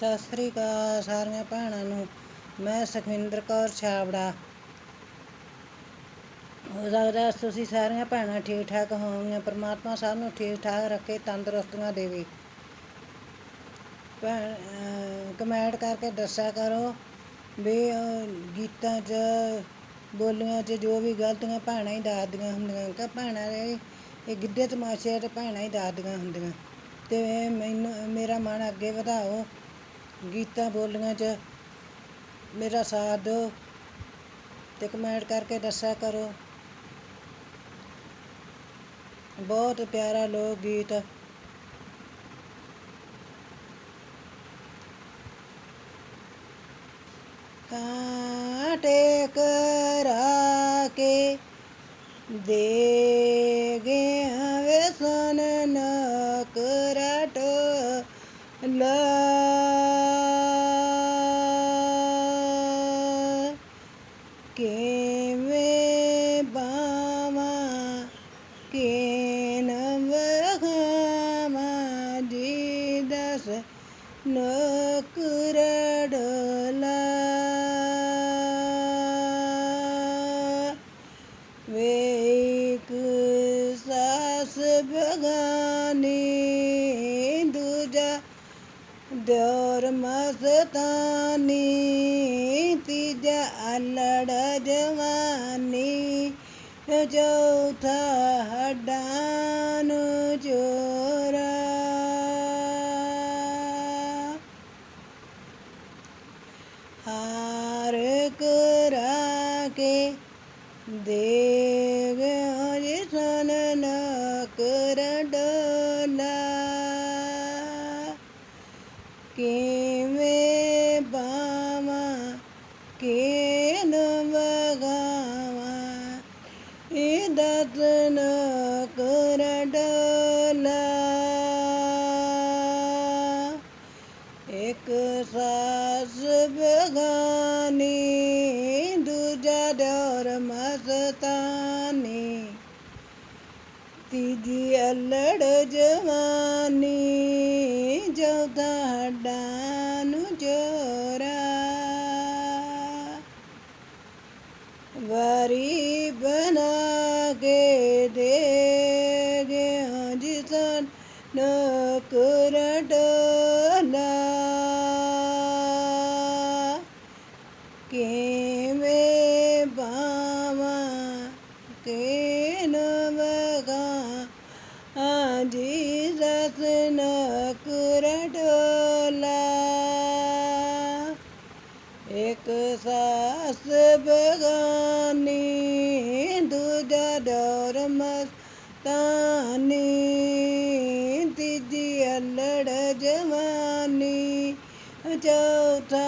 ਸਤਿ ਸ੍ਰੀ ਅਕਾਲ ਸਾਰੀਆਂ ਭੈਣਾਂ ਨੂੰ। ਮੈਂ ਸੁਖਵਿੰਦਰ ਕੌਰ ਛਾਬੜਾ। ਹੋ ਸਕਦਾ ਤੁਸੀਂ ਸਾਰੀਆਂ ਭੈਣਾਂ ਠੀਕ ਠਾਕ ਹੋਵੀਆਂ ਪਰਮਾਤਮਾ ਸਭ ਨੂੰ ਠੀਕ ਠਾਕ ਰੱਖੇ, ਤੰਦਰੁਸਤੀਆਂ ਦੇਵੇ। ਭੈਣ ਕਮੈਂਟ ਕਰਕੇ ਦੱਸਿਆ ਕਰੋ ਵੀ ਗੀਤਾਂ 'ਚ, ਬੋਲੀਆਂ 'ਚ ਜੋ ਵੀ ਗਲਤੀਆਂ ਭੈਣਾਂ ਹੀ ਦੱਸਦੀਆਂ ਹੁੰਦੀਆਂ ਕਿ ਭੈਣਾਂ ਦੇ ਇਹ ਗਿੱਧੇ ਤਮਾਸ਼ੇ ਤੇ ਭੈਣਾਂ ਹੀ ਦੱਸਦੀਆਂ ਹੁੰਦੀਆਂ। ਤੇ ਮੈਨੂੰ, ਮੇਰਾ ਮਨ ਅੱਗੇ ਵਧਾਓ। ਗੀਤਾਂ ਬੋਲੀਆਂ 'ਚ ਮੇਰਾ ਸਾਥ ਦਿਓ ਅਤੇ ਕਮੈਂਟ ਕਰਕੇ ਦੱਸਿਆ ਕਰੋ। ਬਹੁਤ ਪਿਆਰਾ ਲੋਕ ਗੀਤ ਕਾਂਟੇ ਕਰਾ ਕੇ ਦੇ ਗਿਆ ਵੇ ਸਨ ਨਕਰਟ, ਲਾ ਨਕਰੜਲਾ ਵੇਕ ਸਾਸ ਬਗਾਨੀ ਦੂਜਾ ਦਿਓਰ ਮਸਤਾਨੀ ਤੀਜਾ ਅਲੜ ਜਵਾਨੀ ਚੌਥਾ ਹੱਡਾਂ ਨੂੰ ਚੋਰਾ ਹਾਰ ਕਰਾ ਕੇ ਦੇ ਗਿਆ ਜਿਸਨ ਕਰ ਡੋਲਾ ਕਿਵੇਂ ਬਾਵਾਂ ਕਿ ਨ ਵਗਾਵਾਂ ਇਹ ਦਤ ਕਰ ਡੋਲਾ ਇੱਕ ਸਾਸ ਬਗਾਨੀ ਦੂਜਾ ਡੋਰ ਤੀਜੀ ਅਲੜ ਜਵਾਨੀ ਚੌਥਾ ਡਾਨ ਨੂੰ ਜੋਰਾ। ਵਾਰੀ ਬਣਾ ਕੇ ਦੇ ਗਿਆ ਜਿਸਨ ਨਕਰ ਡੋਲਾ ਕਿ ਨਵਗਾ ਆਜੀ ਜਸ ਨਕਰ ਡੋਲਾ ਇੱਕ ਸਾਸ ਬਗਾਨੀ, ਦੂਜਾ ਡੋਰ ਮਸਤਾਨੀ ਤੀਜੀ ਅਲੜ ਜਵਾਨੀ, ਚੌਥਾ